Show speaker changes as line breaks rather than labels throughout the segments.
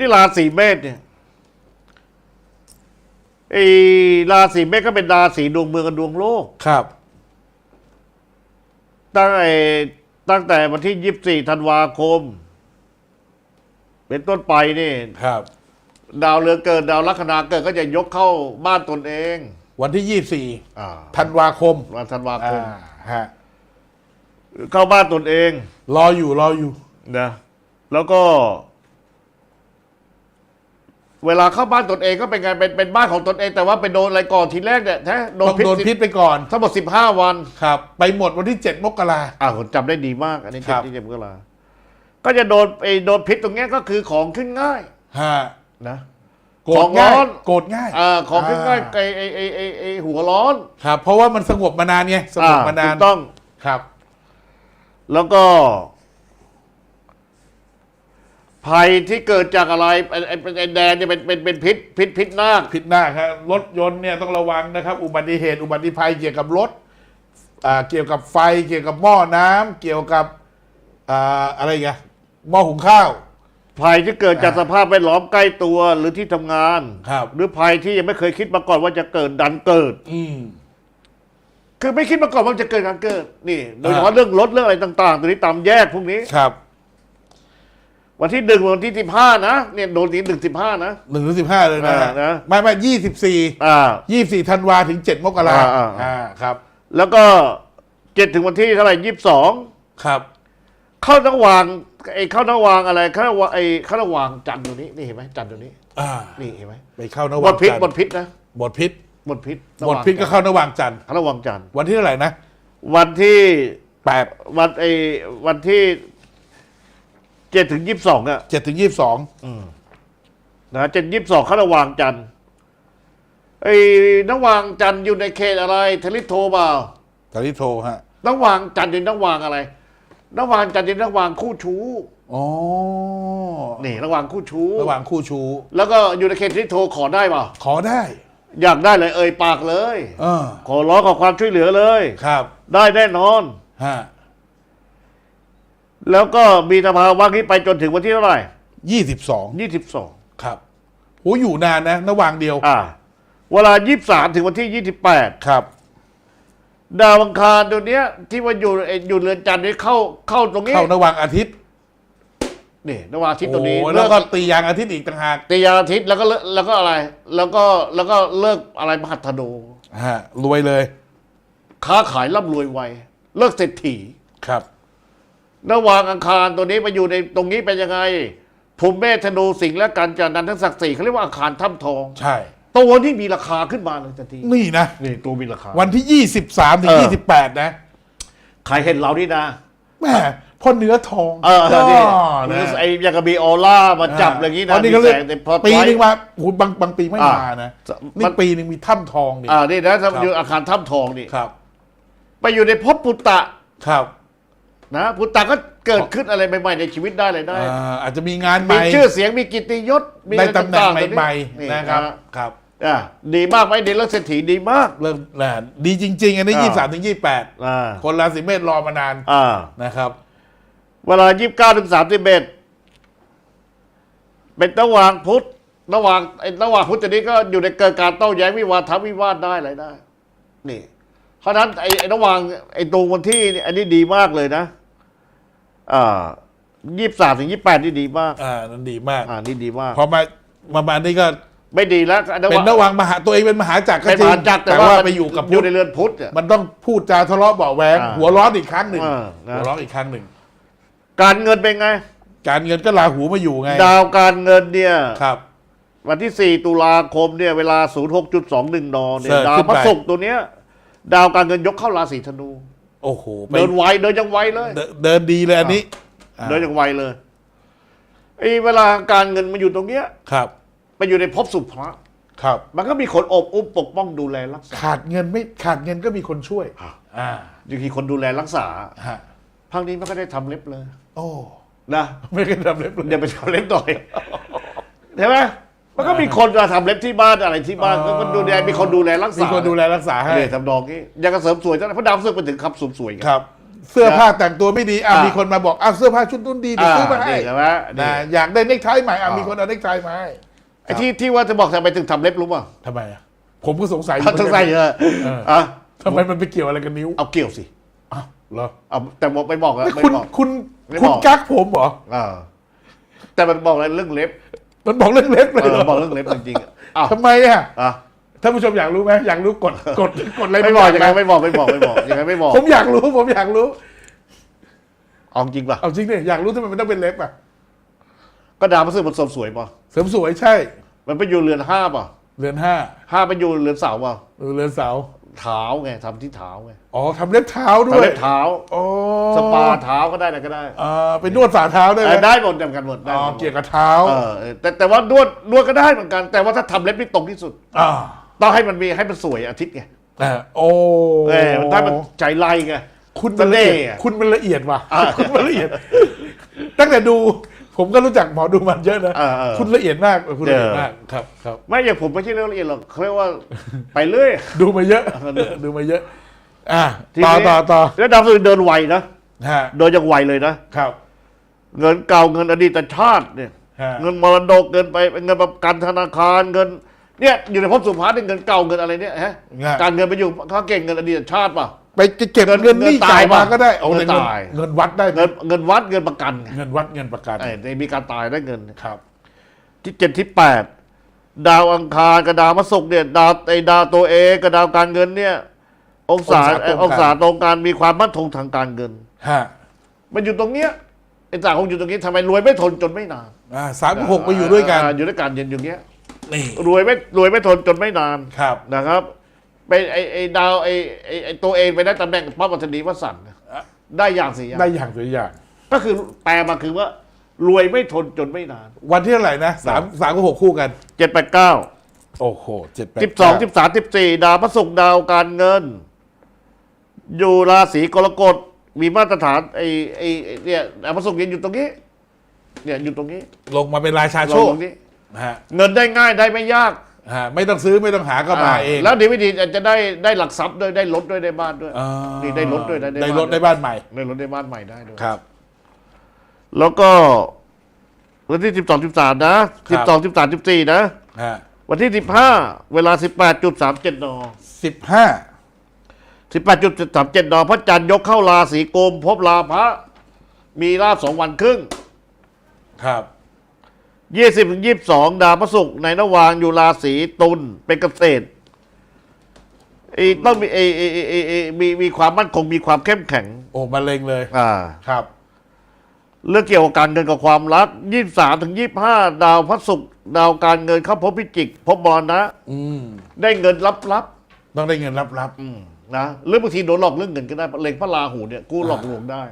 นี้ราศีเมษเนี่ยไอ้ราศีเมษก็เป็นราศีดวงเมืองกับดวงโลก
ครับ
ตั้งไอ้ตั้งแต่วันที่ยี่สิบสี่ธันวาคม เป็นต้นไปนี่
ครับ
ดาวเรืองเกิดดาวลัคนาเกิดก็จะยกเข้าบ้านตนเอง
วันที่ยี่สี่
อ่า
ธันวาคม
วันธันวาค
อ่ามฮะ
เข้าบ้านตนเอง
รออยู่รออยู่
นะแล้วก็ เวลาเข้าบ้านตนเองก็เป็นไงเป็นเป็นบ้านของตนเอง แต่ว่าไปโดนอะไรก่อนทีแรกเนี่ยแท้โด
ต้
น
อง
พิษ
โดนพิษไปก่อน
ทั้งหมดสิบห้าวัน
ครับ ไปหมดวันที่เจ็ดมกรา
อ่าผมจำได้ดีมากอันนี้
ครั
เจ็ด
บ
ที่เจ็ดมกราก็จะโดนไอ้โดนพิษตรงเนี้ยก็คือของขึ้นง่าย
ฮะ
นะ
โกร
ข
ธ
องร้
ง่าย
อน
โกรธง่าย
อ่าของขึ้นง่ายไอ้ไอ้ไอ้ไอ้ไอ้หัวร้อน
ครับเพราะว่ามันสงบมานานไงสงบมานา
ถู
น
กต้อง
ครับ
แล้วก็ ภัยที่เกิดจากอะไรไอ้ไอ้ไอ้แดงเนี่ยเป็นเป็นเป็นพิษพิษพิษนาค
ผิดหน้าครับรถยนต์เนี่ยต้องระวังนะครับ อุบัติเหตุอุบัติภัยเกี่ยวกับรถอ่าเกี่ยวกับไฟเกี่ยวกับหม้อน้ำเกี่ยวกับอ่าอะไรอีกันหม้อหุงข้าว
ภัยที่เกิดจาก
อ่า
สภาพแวดล้อมใกล้ตัวหรือที่ทำงาน
ครับ
หรือภัยที่ยังไม่เคยคิดมาก่อนว่าจะเกิดดันเกิด
อืม
คือไม่คิดมาก่อนว่าจะเกิดการเกิด นี่ โดยเฉ
อ่า
พาะเรื่องรถเรื่องอะไรต่าง ๆ ตัวนี้ตามแยกพวกนี้
ครับ
วันที่หนึ่งวันที่สิบห้านะเนี่ยโดนทีหนึ่งสิบห้านะ
หนึ่งถึงสิบห้าเลยนะ
อ่านะ
ไม่ไม่ยี่สิบสี่
อ่า
ยี่สี่ธันวาถึงเจ็ดมกรา
อ่าอ่า
อ่าครับ
แล้วก็เจ็ดถึงวันที่เท่าไหร่ยี่สิบสอง
ครับ
เข้าระหวางไอ้เข้าระหวางอะไรเข้าระหวางไอ้เข้าระหวางจันทร์ตัวนี้นี่เห็นไหมจันทร์ตัวนี้
อ่า
นี่เห็นไหม
ไปเข้าน
บ
วั
ท
ง
พิษ
จันทร์
บทพิษนะ
บทพิษ
บทพิษ
บทพิษก็เข้านวังจันทร์
เข้าระหวางจันทร์
วันที่เท่าไหร่นะ
วันที่
แปด
วันไอ้วันที่ เจ็ดถึงยี่สิบสองอะ
เจ็ดถึงยี่สิบสอง
นะเจ็ดยี่สิบสองเข้าระหวางจันทร์ไอ้ระหวางจันทร์อยู่ในเขตอะไรทลิโทเปล่า
ตอนที่โทรฮะ
ระหวางจันทร์อยู่ระหวางอะไรระหวางจันทร์อยู่ระหวางคู่ชู้
อ๋อ
นี่ระหวางคู่ชู้
ระหว่างคู่ชู้
แล้วก็อยู่ในเขตทลิโทขอได้เปล่า
ขอได้
อยากได้เลย เอ่ยปากเลย
เออ
ขอร้องขอความช่วยเหลือเลย
ครับ
ได้แน่นอน
ฮะ
แล้วก็มีสภาวะนี้ไปจนถึงวันที่เท่าไหร่
ยี่สิบสอง
ยี่สิบสอง
ครับโหอยู่นานนะระหว่างเดียว
อ่า เวลายี่สามถึงวันที่ยี่สิบแปด
ครับ
ดาวอังคารตัวเนี้ย ที่ว่าอยู่ไอ้อยู่เรือนจันทร์นี้เข้าเข้าตรงนี้
เข้าระหว่างอาทิตย์
นี่ระหว่างอาทิตย์ตัวนี้
โอ้
เลิ
แล้ว
ก
ก็ตียางอาทิตย์อีกต่างหาก
ตียาอาทิตย์แล้วก็เลิกแล้วก็อะไร แล้วก็แล้วก็เลิกอะไรมหัตถโด
ฮะรวยเลย
ค้าขายร่ำรวยไวเลิกเศรษฐี
ครับ
ระหว่างอังคารตัวนี้ไปอยู่ในตรงนี้เป็นยังไงภูมิเมธนูสิงห์และกันจันทร์นันทศักดิ์ศรีเขาเรียกว่าอังคารถ้ำทอง
ใช่
ตัวที่มีราคาขึ้นมาเลยทันที
นี่นะ
นี่ตัวมีราคา
วันที่ยี่สิบสามถึ
เองอ
ยี่สิบแปดนะ
ใครเห็นเรานี่นะ
แม่พ่อเนื้อทอง
เออนี่
อ๋อ
หรือ
นะ
ไอ้ยังกับมีออร่ามาจับอย่างนี้นะ
อ๋อนี่ก็เลย
มีแสงแต่พอ
ปี
ไว้
หนึงมาโอ้โหบางบางปีไม่
อ่าม
มานะ
มัน
นี่ปีหนึงมีถ้ำทองนี่
อ่านี่นะ
ครั
ถ้า
บ
อยู่อาคารถ้ำทองนี่
ครับ
ไปอยู่ในภพปุตตะ
ครับ
นะปุตตะก็เกิดขึ้นอะไรใหม่ๆในชีวิตได้เลยได้
อ่าอาจจะมีงานให
มี
ม่
ชื่อเสียงมีกิตติยศมี
ได้
อะไร
ตำแหน่ง
ต่างๆ
ใหม่
นี่
ๆนะครับครับ
อ่าดีมากไหมเด็กเลิกเศรษฐีดีมาก
เริ่มนะดีจริง ๆ อันนี้
อ่า
ยี่สามถึงยี่แปด
อ่า
คนราศีเมษรอมานาน
อ่า
นะครับ
เวลายี่สิบเก้าถึงสามสิบเอ็ดเป็นระหว่างพุธระหว่างไอ้ระหว่างพุธตัวนี้ก็อยู่ในเกิดการโต้แย้งวิวาทะวิวาทได้อะไรได้ นี่เพราะฉะนั้นไอ้ไอ้ระหว่างไอ้ตรงวันที่นี่อันนี้ดีมากเลยนะ อ่ายี่สามถึงยี่แปดนี่ดีมาก
อ่านั่นดีมาก
อ่านี่ดีมาก
พอมามามานี่ก็
ไม่ดีแล้วอันนั้น
เป็น
ว่า
ระหว่างมหาตัวเองเป็นมหาจักรก็
เป็น
จริ
มางจักรแต่
แต่
ว่า
ว่า
มัน
ไปอยู่กับ
อ
พุ
ยู่
ทธ
ในเรือนพุธอะ
มันต้องพูดจาทะเลาะเบาะแวง
อ่า
หัวร้อนอีกครั้งหนึ่ง
อ่านะ
หัวร้อนอีกครั้งหนึ่ง
การเงินเป็นไง
การเงินก็ลาหูมาอยู่ไง
ดาวการเงินเนี่ย
ครับ
วันที่ 4 ตุลาคมเนี่ยเวลา 06.21 นเนี่
เสิ
ย
ร์ช
ดาว
ขึ้น
พระ
ไป
ศุกร์ตัวเนี้ย ดาวการเงินยกเข้าราศีธนู
โอ้โหไป
เดินไวเดินยังไวเลย
เดินเดินดีเลยอันนี้อ่า
เดินยังไวเลยไอ้เวลาการเงินมาอยู่ตรงเนี้ย
ครับ
ไปอยู่ในภพสุภะ
ครับ
มันก็มีคนอบอุ้มปกป้องดูแลรักษา
ขาดเงินไม่ขาดเงินก็มีคนช่วยอ่า
บางทีคนดูแลรักษา
ฮะ
พังนี้มันก็ได้ทำเล็บเลย
โอ้
นะ
ไม่เคยทำเล็บเลย
เดี๋ยวไปทำเล็บหน่อยใช่ไหม มันก็มีคนมาทำเล็บที่บ้านอะไรที่บ้าน
อ๋อ
ก็ดูแลมีคนดูแลรักษา
มีคนดูแลรักษาให้
เนี่ยทำนองนี้ยังกระเสริมสวยจังเพราะดาวเสือกไปถึงคำสมสวยไง
ครับ เสื้อผ้าแต่งตัวไม่ดีอะ
อะ
มีคนมาบอกอะเสื้อผ้าชุดนู้นดีเดี๋ยวซื้อมาให้
นี่ใช่ไหมนี่
นะอยากได้เนคไทใหม่อะ
อะ
มีคนเอาเนคไทมาให้
ไอ้ที่ที่ว่าจะบอกทำไมถึงทำเล็บรู้ป่ะ
ทำไมอะผมก็สงสัยอยู่
ต้องใส่เยอะ
เออ
อะ
ทำไมมันไปเกี่ยวอะไรกับนิ้ว
เอาเกี่ยวสิ
อ้าวเหรอ
เอาแต่บอกไม่บอกอะไม่
คุณ
บอก
คุณ
ไม่
คุณ
บอก
กักผมเหรอ
อ่าแต่มันบอกอะไรเรื่องเล็บ
มันบอกเรื่องเล็บเลย
เอ
เหร
อ
อ
บอกเรื่องเล็บจริงๆอะอ้าว
ทำไมอะ
อะ
ท่านผู้ชมอยากรู้ไหมอยากรู้กดกดกดอะไร
ไม่บอก
บา
ยังไงไม่บอกไม่บอกไม่บอกยังไงไม่บอก
ผมอยากรู้ผมอยากรู้
เอาจริงป่ะ
เอาจริงเนี่ยอยากรู้ทำไมมันต้องเป็นเล็บอะ
ก็ดาวพฤหัสมันเสริมสวยป่ะ
เสริมสวยใช่
มันไปอยู่เรือนห้าป่ะ
เรือนห้า
ห้าไปอยู่เรือนเสาป่ะ
เออเรือนเสา
เท้าไงทำที่เท้าไง
อ๋อทำเล็บเท้าด้
ทำ
วย
เล็บเท้า
โอ้
สปาเท้าก็ได้อะไรก็ได้
อ่าเป็นนวดฝ่าเท้าได้ไห
เอ
ม
อได้หมดจำกันหมดได้
อ๋อ
หมด
เกี่ยวกับเท้า
เออเออแต่แต่ว่านวดนวดก็ได้เหมือนกัน แต่ว่าถ้าทำเล็บที่ตรงที่สุด
อ่า
ต้องให้มันมีให้มันสวยอาทิตย์ไง
อ่าโอ้
เออมันถ้ามันใจไล่ไง
คุณมันละเอียด
เสน่ห์อะ
คุณมันละเอียดว่ะ
อ่า
คุณมันละเอียด ตั้งแต่ดู ผมก็รู้จักหมอดูมันเยอะนะ
เออเออ
คุณละเอียดมากคุณละเอียด
เออ
มากครับครับ
ไม่อย่างผมไม่ใช่เรื่องละเอียดหรอกเขาเรียกว่าไปเรื่อย
ดูมาเยอะ
เออ
ดูมาเยอะ อ่า
ที
ต่อ
นี้
ต่อต่อ
แล้วดาวพฤหัสเดินไวนะ
ฮะ
เดินอย่างไวเลยนะ
ครับ
เงินเก่าเงินอดีตชาติเนี่ย
ฮะ
เงินมรดกเงินไปเงินประกันธนาคารเงิน เนี่ยอยู่ในภพสุภาพเนี่ยเงินเก่าเงินอะไรเนี่ยฮะ
ฮะ
การเงินไปอยู่เขาเก่งเงินอดีตชาติป่ะ
ไปเก็บเงิน
เงิน
นี่
เงิน
จ่าย
ตาย
มา
ป่ะ
ก็ได้โอ้
เงิน
แต่เงิน
ตาย
เงินวัดได้ไหม
เงินเงินวัดเงินประกัน
เงินวัดเงินประกัน
ไอ้ในมีการตายได้เงิน
ครับ
ที่เจ็ดที่แปดดาวอังคารกับดาวพฤหัสเนี่ยดาวไอ้ดาวตัวเองกับดาวการเงินเนี่ย องศา
องศาตรงกัน
องศาตรงกันมีความมั่นคงทางการเงิน
ฮะ
มันอยู่ตรงเนี้ยไอ้ต่างคงอยู่ตรงนี้ทำไมรวยไม่ทนจนไม่นาน
อ่าสามหกไปอยู่ด้วยกันา
อยู่ด้วยกันเย็นอย่างเงี้ย
นี่
รวยไม่รวยไม่ทนจนไม่นาน
ครับ
นะครับ เป็นไอ้ไอ้ดาวไอ้ไอ้ไอ้ตัวเองไปได้ตำแหน่งพระบัณฑิตวสันต์ได้อย่างสี่อย่าง
ได้อย่างตัวอย่าง
ก็คือแปลมาคือว่ารวยไม่ทนจนไม่นาน
วันที่เท่าไหร่นะสามสามกับหกคู่กัน
เจ็ดแปดเก้า
โอ้โหเจ็ดแปด
สิบสองสิบสามสิบสี่ดาวพระศุกร์ดาวการเงิน อยู่ราศีกรกฎมีมาตรฐานไอ้ไอ้ไอ้เนี่ยดาวพระศุกร์ยังอยู่ตรงนี้ เนี่ยอยู่ตรงนี้
ลงมาเป็นราชา
ล
โช
ง
ค
ตรงนี้
ฮะ
เงินได้ง่ายได้ไม่ยาก
ฮะไม่ต้องซื้อไม่ต้องหาก็มาเอง
แล้วดีไม่ดีจะได้ได้หลักทรัพย์ด้วยได้รถด้วยได้บ้านด้วย
อ่า
นี่ได้รถด้วยนะ
ได้รถได้บ้านใหม่
ได้รถได้บ้านใหม่ได้ด้วย
ครับ
แล้วก็ วันที่สิบสองสิบสามนะ
ครั
สิบบสองสิบสามสิบสี่นะ
ฮะ
วันที่สิบห้าเวลาสิบแปดจุดสามเจ็ดน
สิบห้า
สิบแปดจุดสามเจ็ดนพระจันทร์ยกเข้าราศีกุมพบลาพระ มีราบสองวันครึ่ง
ครับ
ยี่สิบถึงยี่สิบสองดาวพระศุกร์ในระหว่างอยู่ราศีตุลเป็นเกษตรไอ้ต้องมีไอ้ไอ้ไอ้ไอ้ไอ้มีมีความมั่นคงมีความเข้มแข็ง
โอ้มาเล็งเลย
อ่า
ครับ
เรื่องเกี่ยวกับการเงินกับความรักยี่สามถึงยี่ห้าดาวพระศุกร์ดาวการเงินเข้าพบพิจิก พบมรณะ
อืม
ได้เงินลับ
ต้องได้เงินรับรับ
ๆอืมนะหรือบางทีโดนหลอกเรื่องเงินก็ได้เล็งพระราหูเนี่ยกู้หลอกลวงได้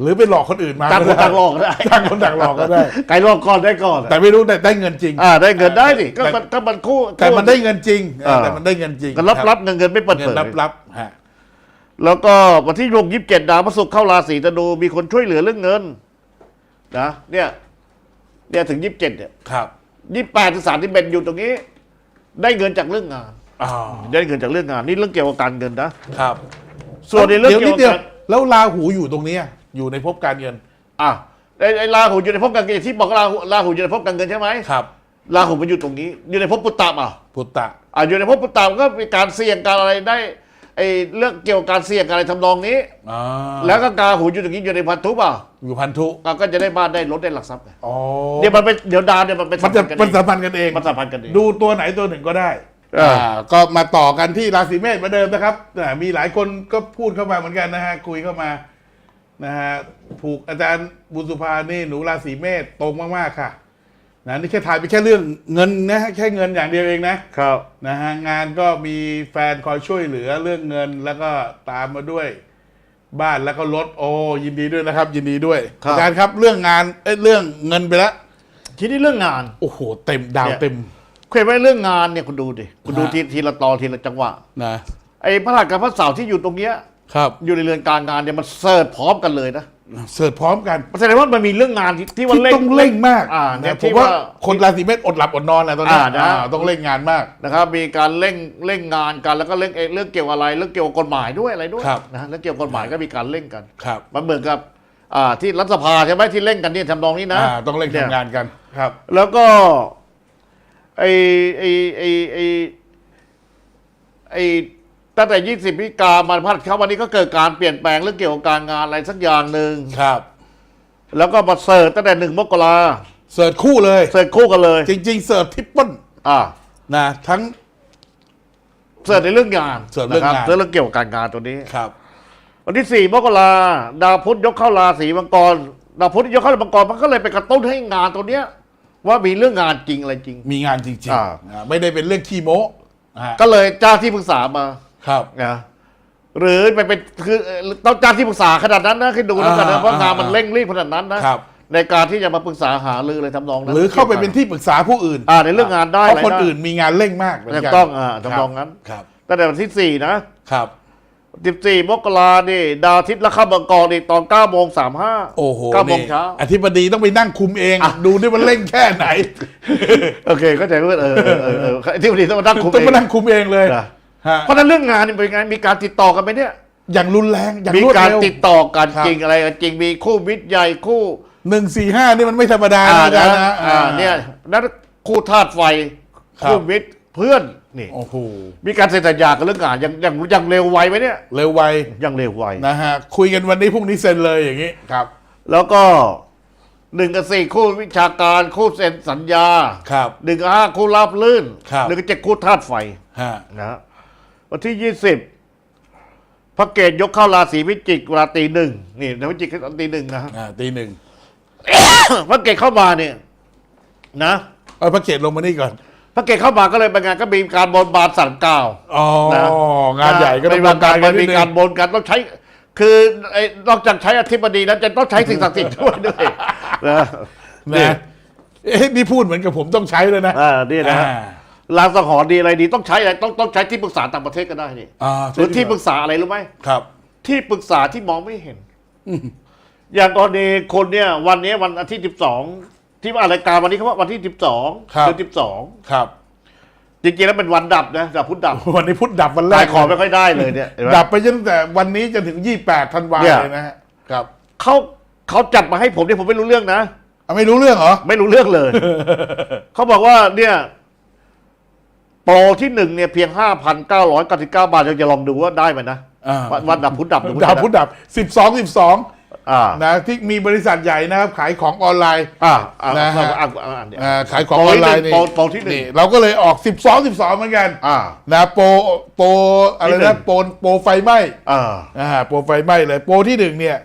หรือไปหลอกคนอื่นมา
ต่างคน
ได้
ต่างหลอกก็ได้
ต่างคนต่างหลอกก็ได้
ไก่หลอกก่อนได้ก่อน
แต่ไม่รู้แต่ได้เงินจริง
อ่าได้เงินได้สิก็
แต่
มันก็มันคู่
แต่มันได้เงินจริง
อ่า
แต่มันได้เงินจริง
ก็รับรับเงินเงินไม่เปิด
เงิ
เผ
น
ย
รับรับฮะ
แล้วก็วันที่ลงยี่สิบเจ็ดดาวพระศุกร์เข้าราศีธนูมีคนช่วยเหลือเรื่องเงินนะเนี่ยเนี่ยถึงยี่สิบเจ็ดเนี่ย
ครับ
ยี่แปดถึงสามที่เป็นอยู่ตรงนี้ ได้เงินจากเรื่องงาน
อ๋อ
ได้เงินจากเรื่องงาน นี่เรื่องเกี่ยวกับการเงินนะ
ครับ
ส่วนในเรื่อง
ดี๋ยว
เกี่
นิ
ย
ด
ว
เดียว
กับ
แล้วราหูอยู่ตรงเนี้ย อยู่ในภพการเงิน
อะไอ้ไอ้ราหูอยู่ในภพการเงินที่บอกราหูราหูอยู่ในภพการเงินใช่ไหม
ครับ
ราหูมันอยู่ตรงนี้ อยู่ในภพปุตตะอะ
พุตตะ
อะอยู่ในภพปุตตะมันก็มีการเสี่ยงการอะไรได้ไอ้เรื่องเกี่ยวกับการเสี่ยงอะไรทำนองนี้
อ๋อ
แล้วก็กาหูอยู่ตรงนี้อยู่ในพันธุป่ะ
อยู่พันธุ
อะก็จะได้บ้านได้รถได้หลักทรัพย์ไง
อ๋อ
เดี๋ยวมันเป็นเดี๋ยวดาวเนี่ยมันเป็น
มันจะ
สั
มัน
ม
สั
พันธ์
มพันธ์กันเอง
มันสัมพันธ์กันเอง
ดูตัวไหนตัวหนึ่งก็ได้
เอออ่า
ก็มาต่อกันที่ราศีเมษเหมือนเดิมนะครับอ่ามีหลายคนก็พูดเข้ามาเหมือนกันนะฮะ คุยเข้ามา นะฮะผูกอาจารย์บุญสุภานี่หนูราศีเมษตรงมาก ๆ ค่ะนะนี่แค่ถ่ายไปแค่เรื่องเงินนะฮะแค่เงินอย่างเดียวเองนะ
ครับ
นะฮะงานก็มีแฟนคอยช่วยเหลือเรื่องเงินแล้วก็ตามมาด้วย บ้านแล้วก็รถโอ้ยินดีด้วยนะครับ ยินดีด้วยอาจารย์ครับเรื่องงานเอ้ยเรื่องเงินไปแล้ว
ทีนี้เรื่องงาน
โอ้โหเต็มดาว
เนี่ย
เต็ม
เคยไว้เรื่องงานเนี่ยคุณดูดิคุณดู
ฮะ
ทีทีละตอนทีละจังหวะ
นะ
ไอ้พระหัตถ์กับพระเสาร์ที่อยู่ตรงเนี้ย
ครับ
อยู่ในเรือนการงานเนี่ยมันเสิร์ชพร้อมกันเลยนะ
เสิร์ชพร้อมกัน
แสดงว่ามันมีเรื่องงานที่ที่ว่า
ที่
เร่ง
ต้องเร่งมาก
อ่าเนี่
นะ
ย
ผ
ที่
มว่า
ว่า
คนราศีเมษอดหลับอดนอนนะตอนนี้
อ่านะ
อ่าต้องเร่งงานมาก
นะครับมีการเร่งเร่งงานกันแล้วก็เร่งเอ่อเรื่องเกี่ยวอะไรเรื่องเกี่ยวกับกฎหมายด้วยอะไรด้วย
ครับ
นะเรื่องเกี่ยวกับกฎหมายก็มีการเร่งกัน
ครับ
มันเหมือนกับอ่าที่รัฐสภาใช่ไหมที่เร่งกันเนี่ยทำนองนี้นะ
อ่าต้องเร่ง
นี่ย
ทำงานกันครับ
แล้วก็ไอไอไอไอไอ ตั้งแต่ยี่สิบพิกามาพัดเข้าวันนี้ก็เกิดการเปลี่ยนแปลงเรื่องเกี่ยวกับการงานอะไรสักอย่างหนึ่ง
ครับ
แล้วก็มาเสิร์ชตั้งแต่หนึ่งมกรา
เสิร์ชคู่เลย
เสิร์ชคู่กันเลย
จริง ๆ เสิร์ชทริปเปิล
อ่า
นะทั้ง
เสิร์ชในเรื่องงาน
เสิร์ชเรื่อง
นะค
งาน
บเรื่องเกี่ยวกับการงานตัวนี้
ครับ
วันที่สี่มกราดาวพุธยกเข้าราศีมังกรดาวพุธยกเข้าราศีมังกรมันก็เลยไปกระตุ้นให้งานตัวเนี้ย ว่ามีเรื่องงานจริงอะไรจริง
มีงานจริง
อ่า
ๆอ่าไม่ได้เป็นเรื่องขี้โม้อ่า
ก็เลยจ้างที่ปรึกษามา
ครับ
นะหรือไปเป็นคือเอ่อต้องจ้างที่ปรึกษาขนาดนั้นนะคิดดูแล้วกันนะ
อ่า
เพราะงานมัน
อ่า
เร่งรีบขนาดนั้นนะครับในการที่จะมาปรึกษาหารืออะไรทำนองนั้น
หรือเข้าไปเป็นที่ปรึกษาผู้อื่น
อ่าในเรื่องงานได้
เพราะ
อะไร
คน
ได้
อื่นมีงานเร่งมากเหมือน
ถู
กั
ก
น
ต้องอ่าทำนองนั้น
ครับ
ตั้งแต่วันที่สี่นะครับสิบสี่มกรานี่ดาวอาทิตย์แล้วเข้ามังกรอีกตอนเก้าโมงสามห้า
โอ้โห
เก้าโมง
นี่
เช้า
อธิบดีต้องไปนั่งคุมเอง ดูนี่มันเร่งแค่ไหน
โอเคเข้าใจว่าเออเออเออเออที่วันนี้ต้องมานั่งคุม
ต้อง
เอง
มานั่งคุมเองเลย
นะ
ฮะ
เพราะฉะนั้นเรื่องงานนี่เป็นไงมีการติดต่อกันไหมเนี่ย
อย่างรุนแรงอย่าง
มี
รวด
การ
เร็ว
ติดต่อกัน
ครับ
จริงอะไรกันจริงมีคู่มิตรใหญ่คู่
หนึ่งสี่ห้านี่มันไม่ธรรมดา
อ่า
นะอาจารย์
นะ
นะ
อ่า เนี่ยนั่นคู่ธาตุไฟ
ครับ
คู่มิตรเพื่อนนี่
โอ้โห
มีการเซ็นสัญญากันเรื่องงานยังยังยังเร็วไวไหมเนี่ย
เร็วไว
ยังเร็วไว
นะฮะคุยกันวันนี้พรุ่งนี้เซ็นเลยอย่างนี้ครับ
แล้วก็หนึ่งกับสี่คู่วิชาการคู่เซ็นสัญญา
ครับ
หนึ่งกับห้าคู่ราบลื่น
ครับ
หนึ่งกับเจ็ดคู่ธาตุไฟ
ฮะ
นะฮะ วันที่ยี่สิบพระเกตยกเข้าราศีพิจิกเวลาตีหนึ่งนี่ในพิจิกตอนตีหนึ่งนะฮะ
อ่าตีหนึ่ง
พระเกตเข้ามาเนี่ยนะ
เอาพระเกตลงมานี่ก่อน
พระเกตเข้ามาก็เลยเป็นงานก็มีการบนบานสั่นกล่าว
อ๋อ
นะ
งานใหญ่ก็ต้อง
มีการ
กันนิ
มี
ดนึง
การบนกันต้องใช้ คือไอ้นอกจากใช้อธิบดีแล้วจะต้องใช้สิ่งศักดิ์สิทธิ์ด้วยด้วยนะ
นะเอ๊ะนี่พูดเหมือนกับผมต้องใช้เลยนะ
อ่านี่นะฮะ
อ่า
ลางสังหรณ์ดีอะไรดีต้องใช้อะไรต้องต้องใช้ที่ปรึกษาต่างประเทศก็ได้นี่
อ่า
หรือที่ปรึกษาอะไรรู้ไหม
ครับ
ที่ปรึกษาที่มองไม่เห็น อย่างกรณีคนเนี่ย วันนี้วันอาทิตย์สิบสองที่มารายการวันนี้เขาว่าวันที่สิบสอง
ครับ
เดือนสิบสอง
ครับ
จริงๆแล้วเป็นวันดับนะดับพุธดับ
วันนี้พุธดับวันแร
ขากยของไม่ค่อยได้เลยเนี่ยเห็นไหม
ดับไปจนตั้งแต่วันนี้จนถึงยี่แปดธันวา
เนี่ย
เลยนะฮะครับ
เขาเขาจัดมาให้ผมเนี่ยผมไม่รู้เรื่องนะ
อะไม่รู้เรื่องเหรอ
ไม่รู้เรื่องเลย เขาบอกว่าเนี่ย โปรที่หนึ่งเนี่ยเพียงห้าพันเก้าร้อยเก้าสิบเก้าบาทเราจะลองดูว่าได้ไหมนะ
อ่า
วันวันดับพุธดับหรือ
ดับพุธดับสิบสองสิบสอง
อ่า
นะที่มีบริษัทใหญ่นะครับขายของออนไลน์
อ่าอ่า
นะฮะ
อ่าอ่าอ่าเนี่ย
อ่าขายของออนไลน์นี่
โปรโปรที่หนึ่ง
เราก็เลยออกสิบสองสิบสองเหมือนกัน
อ่า
นะโปรโปรอะไร
ที่หนึ่
นะ
ง
โปรโปรไฟไหม้
อ่า
อ่าโปรไฟไหม้เลยโปรที่หนึ่งเนี่ย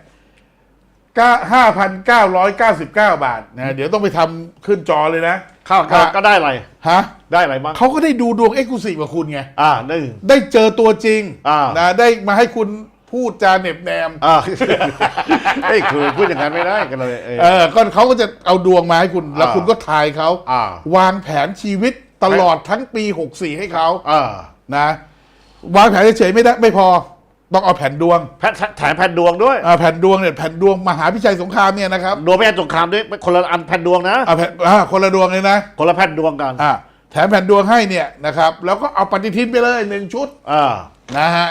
ห้าพันเก้าร้อยเก้าสิบเก้าบาทนะเดี๋ยวต้องไปทำขึ้นจอเลยนะ
ข้าวก็
ฮะ
ก็ได้อะไร
ฮะ
ได้อะไรบ้าง
เขาก็ได้ดูดวงเอ็กซ์คลูซีฟกับคุณไง
อ่าหนึ่ง
ได้เจอตัวจริง
อ่า
นะได้มาให้คุณพูดจาเหน็บแนม
อ่าเฮ้ยคือพูดอย่างนั้นไม่ได้กันเลยเออ
เออก็เขาก็จะเอาดวงมาให้คุณ แล้ว
อ่า
คุณก็ทายเขา
อ่า
วางแผนชีวิตตลอดทั้งปี 64 ให้เขา
อ่า
นะ วางแผนเฉยๆไม่ได้ไม่พอ ต้องเอาแผ่นดวง
แพทแถมแผ่นดวงด้วย
อ่าแผ่นดวงเนี่ยแผ่นดวงมหาพิชัยสงครามเนี่ยนะครับ
ดวงไม่ใช่สงครามด้วยคนละอันแผ่นดวงนะ
อ่าแผ่นอ่าคนละดวงเลยนะ
คนละแผ่นดวงกัน
อ่าแถมแผ่นดวงให้เนี่ยนะครับแล้วก็เอาปฏิทินไปเลยหนึ่งชุด
อ่า
นะฮะ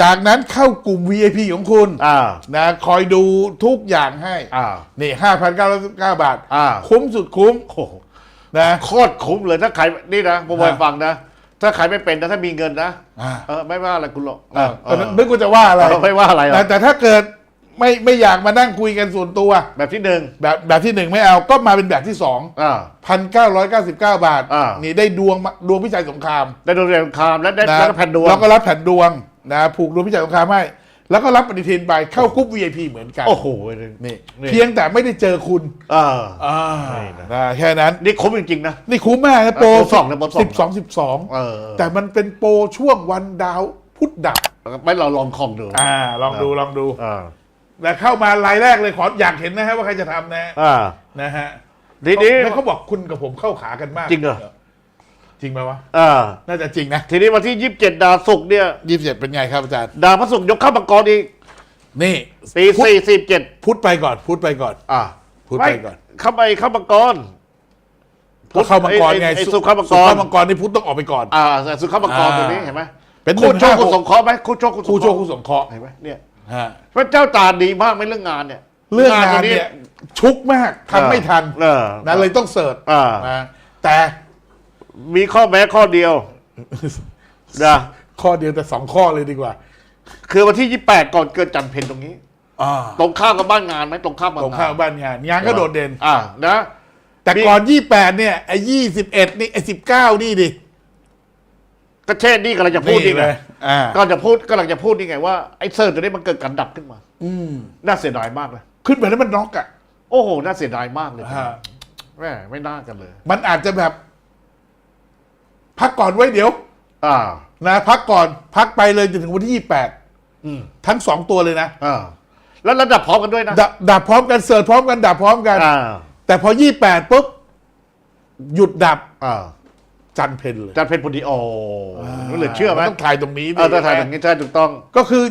จากนั้นเข้ากลุ่ม VIP ของคุณ
อ่า
นะคอยดูทุกอย่างให้
อ่า
นี่ห้าพันเก้าร้อยเก้าบาท
อ่า
คุ้มสุดคุ้ม
โอ้โห
นะ
โคตรคุ้มเลยถ้าใครนี่นะผมไปฟังนะ ถ้าใครไม่เป็นนะถ้ามีเงินนะ
อ่า
เออไม่ว่าอะไรคุณหรอก
อ่า
เออ
นึกว่าจะว่าอะไร
เออไม่ว่าอะไรหรอ
แต่
ก
แต่ถ้าเกิดไม่ไม่อยากมานั่งคุยกันส่วนตัว
แบบที่หนึ่ง
แบบแบบที่หนึ่งไม่เอาก็มาเป็นแบบที่สอง
อ่า
พันเก้าร้อยเก้าสิบเก้าบาท
อ่า
นี่ได้ดวงมาดวงพิชัยสงคราม
ได้ดวงเรียนคามและได้
นะ
แล้วก็แผ่นดวง
แล้วก็รับแผ่นดวงนะผูกดวงพิชัยสงครามให้ แล้วก็รับปฏิทินไปเข้ากรุ๊ป VIP เหมือนกัน
โอ้โห
นี่เพียงแต่ไม่ได้เจอคุณ
อ่า
อ่า
นี่นะ
นะแค่นั้น
นี่คุ้มจริงๆนะ
นี่คุ้มมากนะโปร
โปรสองนะโปรสอง
สิบสองสิบสอง
เออ
แต่มันเป็นโปรช่วงวันดาวพุธดับ
ไม่เราลองคอมดู
อ่าลองดูลองดู
อ่า
แต่เข้ามารายแรกเลยขออยากเห็นนะฮะว่าใครจะทำนะ
อ่า
นะฮะ
ทีนี้
เขาเขาบอกคุณกับผมเข้าขากันมาก
จริงเหรอ
จริงไหมวะ
อ่า
น่าจะจริงนะ
ทีนี้วันที่ยี่สิบเจ็ดดาวศุกร์เนี่ย
ยี่สิบเจ็ดเป็นไงครับอาจารย์
ดาวพระศุกร์ยกเข้ามังกรอีก
นี่
ปี
พุธ
สี่สิบเจ็ด
พุทธไปก่อน พุทธไปก่อน
อ่า
พูดไป
ไม่
ก่อน
เข้าไปเข้ามังกร
ก็เข้ามังกรไง
อ้อ้สุขมังก
สุ
ร
ขมังกรนี่พุทธต้องออกไปก่อน
อ่าสุขมังกร
อ่า
ตัวนี้เห็นไหม
เป็น
คู่โชค
156
คุณสงเคราะห์ไหมคู่โชคคุณสง
คู่
เค
โช
ราะ
ค
ห์
คู่สงเคราะห์
เห็นไหมเนี่ย
ฮะ
พระเจ้าตาดีมากไหมเรื่องงานเนี่ย
เรื่องงาน
ตัว
เนี่ยชุกมากทำไม่ทัน
เออ
นะเลยต้องเสิร์ช
อ่า
นะแต่
มีข้อแม้ข้อเดียวนะ
ข้อเดียวแต่สองข้อเลยดีกว่า
คือวันที่ 28 ก่อนเกิดจันทร์เพนตรงนี้
อ่า
ตรงข้ามกับบ้านงานไหมตรงข้ามกับ
ตรงข้ามบ้านงานงานก็โดดเด่น
อ่านะ
แต่
มี
ก่อนยี่แปดเนี่ยไอ้ยี่สิบเอ็ดนี่ไอ้สิบเก้านี่ดิ
ก็เช่นนี่กำลังจะพูดนี่ไง
เลยอ่า
ก็จะพูดกำลังจะพูดนี่ไงว่าไอ้เซิร์ฟตัวนี้มันเกิดการดับขึ้นมา
อืม
น่าเสียดายมากเลย
ขึ้นไปแล้วมันน็อกอะ
โอ้โหน่าเสียดายมากเลย
ฮะ
แม่ไม่น่ากันเลย
มันอาจจะแบบ พักก่อนไว้เดี๋ยว
อ่า
นะพักก่อนพักไปเลยจนถึงวันที่ยี่แปด
อืม
ทั้งสองตัวเลยนะ
อ่าแล้วระดับพร้อมกันด้วยนะ
ดับดับพร้อมกันเสิร์ชพร้อมกันดับพร้อมกัน
อ่า
แต่พอยี่แปดปุ๊บหยุดดับ
อ่า
จันทร์เพนเลย
จันทร์เพนพอดีโอ้ไม่เหลือเชื่อไหม
นต้องถ่ายตรงนี้ดิ
เออถ้าถ่ายอย่างนี้ใช่ถูกต้อง
ก็คือ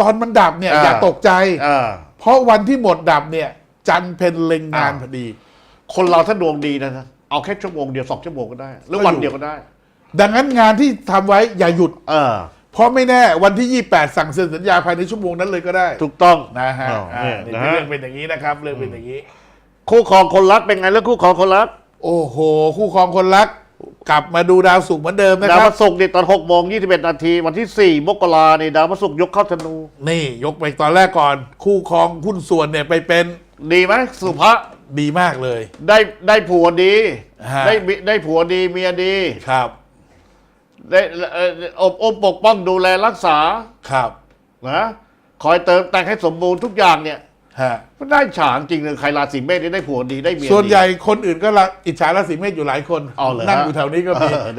ตอนมันดับเนี่ย
อ่า
อย่าตกใจ
อ่า
เพราะวันที่หมดดับเนี่ย จันทร์เพนเล็งงาน
อ่า
พอดี
คนเราถ้าดวงดีนะนะเอาแค่ชั่วโมงเดียวสองชั่วโมงก็ได้ หรือ
ก็อยู่
วันเดียวก็ได้
ดังนั้นงานที่ทำไว้อย่าหยุด
เออ
เพราะไม่แน่วันที่ 28 สั่งเซ็นสัญญาภายในชั่วโมงนั้นเลยก็ได้
ถูกต้อง
นะฮะ
อ้าว
อ่า
เนี่ย
นี่
นะ
เป็น
ฮะ
เรื่องเป็นอย่างนี้นะครับเรื่องเป็นอย่างนี้
คู่ครองคนรักเป็นไงเรื่องคู่ครองคนรัก
โอ้โห คู่ครองคนรัก กลับมาดูดาวสุกร์เหมือนเดิมนะ
ดาว
ค
พ
รับ
ระศุกร์นี่ตอนหกโมงยี่สิบเอ็ดนาทีวันที่สี่มกราเนี่ยดาวพระศุกร์ยกเข้าธนู
นี่ยกไปตอนแรกก่อน คู่ครองหุ้นส่วนเนี่ยไปเป็น
ดีไหมสุภะ
ดีมากเลย
ได้ได้ผัวดี
ฮะ
ได้มิได้ผัวดีเมียดี
ครับ
ได้เอ่ออบอมปกป้องดูแลรักษา
ครับ
นะคอยเติมแต่งให้สมบูรณ์ทุกอย่างเนี่ย
ฮะ
มันได้ฉางจริงเลยใครราศีเมษนี่ได้ผัวดีได้เมียดี
ส่วนใหญ่คนอื่นก็ละอิจฉาราศีเมษอยู่หลายคน
เอาเหรอ
นั่งอยู่แถวนี้ก็มี
เออ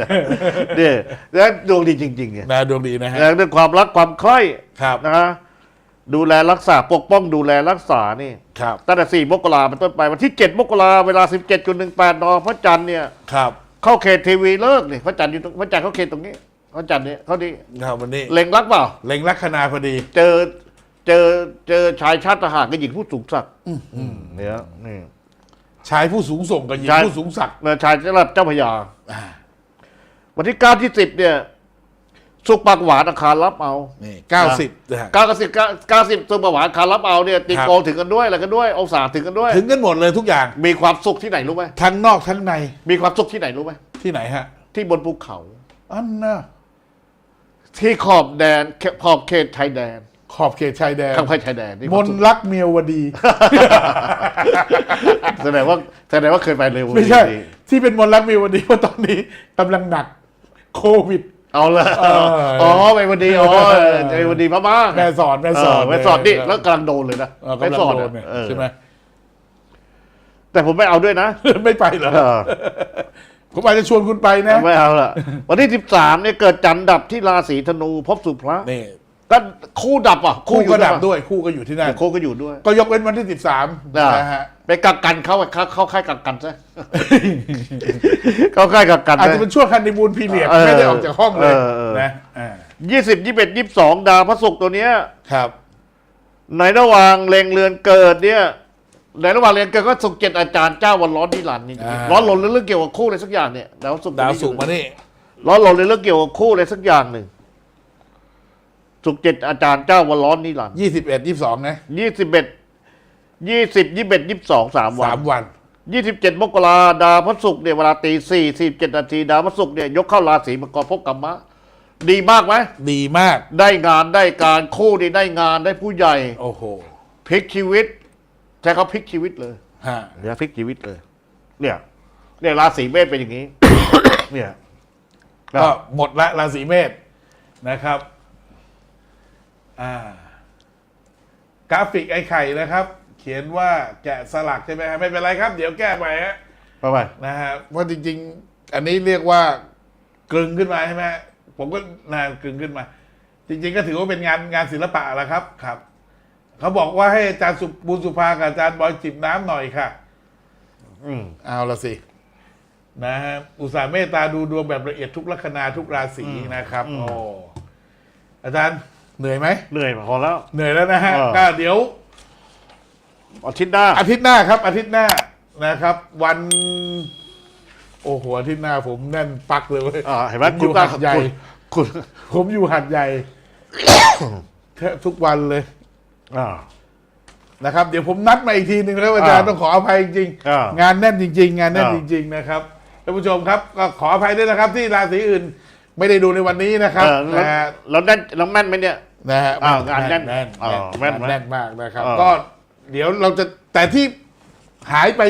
เนี่ยแล้วดวงดีจริง ๆ เนี่ย
นะดวงดีนะฮะ
แล้วเรื่องความรักความใคร่
ครับ
นะดูแลรักษาปกป้องดูแลรักษานี่
ครับ
ตั้งแต่สี่มกราเป็นต้นไปวันที่เจ็ดมกราเวลาสิบเจ็ดจุดหนึ่งแปดนพระจันทร์เนี่ย
ครับ
เข้าเขตทีวีเลิกนี่พระจันทร์อยู่ตรงพระจันทร์เข้าเขตตรงนี้พระจันทร์เนี่ยเขาดี
ครับวันนี้
เล็งรักเปล่า
เล็งลัคนาพอดี
เจอเจอเจอชายชาติทหารกับหญิงผู้สูงศักดิ์เนี่ยนี่
ชายผู้สูงส่งกับหญิง
ชาย
ผู้สูงศักดิ์
เมื่อชายระดับเจ้าพระยา
อ่า
วันที่เก้าที่สิบเนี่ย สุกปากหวานอาคารรับเอา
นี่เก้าสิบนะฮะ
เก้าสิบเก้าสิบสุกปากหวานอาคารรับเอาเนี่ยติด
ครับ
โกถึงกันด้วยอะไรกันด้วยองศาถึงกันด้วย
ถึงกันหมดเลยทุกอย่าง
มีความสุขที่ไหนรู้ไหม
ทั้งนอกทั้งใน
มีความสุขที่ไหนรู้ไหม
ที่ไหนฮะ
ที่บนภูเขา
อันน่ะ
ที่ขอบแดนขอบเขตชายแดน
ขอบเขตชายแดน
ข้างเขตชายแดนนี่
มนรักเมียวดี
แสดงว่าแสดงว่าเคยไปเร็ว
ไม่ใช่
ดี
ที่เป็นมนรักเมียวดีเพราะตอนนี้กำลังหนักโควิด
เอาละ
เออ
อ๋อไปวันดีอ๋อไปวันดีพม่า
แม่สอนแม่สอน
เแม่สอนนี่
เออ
แล้วกำลังโดนเลยนะ
เออกำ
แม่
ลัง
สอน
โด
อะ
นเนี่ย
เออ
ใช่ไหม
แต่ผมไม่เอาด้วยนะ
ไม่ไปเหรอ
เออ
ผมอาจจะชวนคุณไปนะ
ไม่เอาละวันที่สิบสามเนี่ยเกิดจันทร์ดับที่ราศีธนูพบสุพระ
นี่
ก็คู่ดับอะ
คู่
อยู่
ก็ดับ
ปะ
ด้วย คู่ก็อยู่ที่นั่น
คู่ก็อยู่ด้วย
ก็ยกเว้นวันที่สิบสาม
นะ
นะฮะ
ไปกักกันเขาเข้าเข้าค่ายกักกันซะเข้าค่ายกักกัน
อาจจะเป็นช่วงคันดิมูลพีเรียด
เออ
ไม่ได้ออกจากห้องเลย
เออเออ
นะอ่า
ยี่สิบยี่สิบเอ็ดยี่สิบสองดาวพระศุกร์ตัวเนี้ย
ครับ
ในระหว่างเล็งเรือนเกิดเนี่ยในระหว่างเรียนเกิดก็สุกเจ็ดอาจารย์เจ้าวันร้อนนิรันดร์นี่
อ่า
ร้อนหล่นเรื่องเกี่ยวกับคู่อะไรสักอย่างเนี่ยดาวศุกร์
ดาวสุกร์มานี่
ร้อนหล่นเรื่องเกี่ยวกับคู่อะไรสักอย่างหนึ่งสุกเจ็ดอาจารย์เจ้าวันร้อนนิรันดร์
ยี่สิบเอ็ดยี่สิบสองนะ
ยี่สิบเอ็ด ยี่สิบยี่สิบเอ็ดยี่สิบสองสามวั
สานมวัน
ยี่สิบเจ็ดมกราดาวพระศุกร์เนี่ยเวลาตีสี่สี่เจ็ดนาทีดาวพระศุกร์เนี่ยยกเข้าราศีมังกรพบกรรมะ ดีมากไหม
ดีมาก
ได้งานได้การคู่นี่ได้งานได้ผู้ใหญ่
โอ้โห
พลิกชีวิตใช้เขาพลิกชีวิตเลย
ฮะ
เนี่ยพลิกชีวิตเลย เนี่ยเนี่ยราศีเมษเป็นอย่างนี้ เนี่ย
ก็หมดละราศีเมษนะครับ อ่ากราฟิกไอ้ไข่นะครับ เขียนว่าแกะสลักใช่ไหมฮะไม่เป็นไรครับ เดี๋ยวแก้ใหม่ฮะ
ไปไป
นะฮะว่าะจริง ๆ อันนี้เรียกว่ากลึงขึ้นมาใช่ไหมฮะผมก็นากลึงขึ้นมา จริง ๆ ก็ถือว่าเป็นงานงานศิลปะแหละครับครับเขาบอกว่าให้อาจารย์สุบุญสุภากับอาจารย์บอยจิบน้ำหน่อยค่ะ
อืม
เอาละสิ นะฮะอุตส่าห์เมตตาดูดวงแบบละเอียดทุกลัคนาทุกราศีนะครับ โอ้อาจารย์เหนื่อยไหม
เหนื่อยพอแล้ว
เหนื่อยแล้วนะฮะ
เออ
ก็เดี๋ยว
อาทิตย์หน้า
อาทิตย์หน้าครับ อาทิตย์หน้านะครับ วัน โอ้โหอาทิตย์หน้าผมแน่นปักเลยเว้ย
อ่าเห็นไหม
ผมอ
คุณ
ยู่
ก็
หัดใหญ่
คุณคุณ
ผมอยู่หัดใหญ่ แทบทุกวันเลย
อ่า
นะครับ เดี๋ยวผมนัดมาอีกทีหนึ่งแล้วอาจารย์
อ่า
ต้องขออภัยจริง
อ่า
ๆงานแน่นจริง ๆ งานแน่น
อ่า
จริง ๆ นะครับท่านผู้ชมครับ ก็ขออภัยด้วยนะครับ ที่ราศีอื่น ไม่ได้ดูในวันนี้นะครับ
เออแล้ว
นะฮะ
แล้วแน่นแล้วแม่นไหมเนี่ย
นะฮะ
อ่างานแน่น
แน่น
อ่า
แน่น
แม่นไหม
แน่นมากนะครับ
อ่า
ก็ เดี๋ยวเราจะแต่ที่หายไป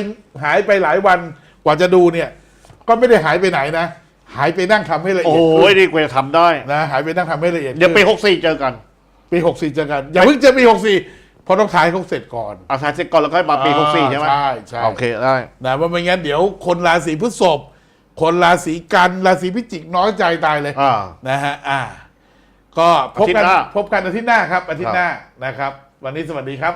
หายไปหลายวันกว่าจะดูเนี่ย ก็ไม่ได้หายไปไหนนะ หายไปนั่งทำให้ละเอี
โอ้
ยด
โห
ขึ้น
ดีกว่าจะทำได้
นะหายไปนั่งทำให้ละเอียด
เดี๋ยวปี
ขึ้น
หกสี่เจอกัน
ปีหกสี่เจอกัน อย่าเพิ่งเจอปีหกสี่เพราะต้องถ่ายให้เขาเสร็จก่อน
อาทายเสร็จก่อนแล้วค่อยมาปีหกสี่ใช่ไหม
ใช่ใช่
โอเคได้
นะว่าไม่งั้นเดี๋ยวคนราศีพฤษภคนราศีกันราศีพิจิกน้อยใจตายเลย
อ่า
นะฮะอ่า ก็พบกัน
อาทิตย์หน้า
พบกันอาทิตย์หน้าครับอาทิตย์หน้านะครับ วันนี้สวัสดีครับ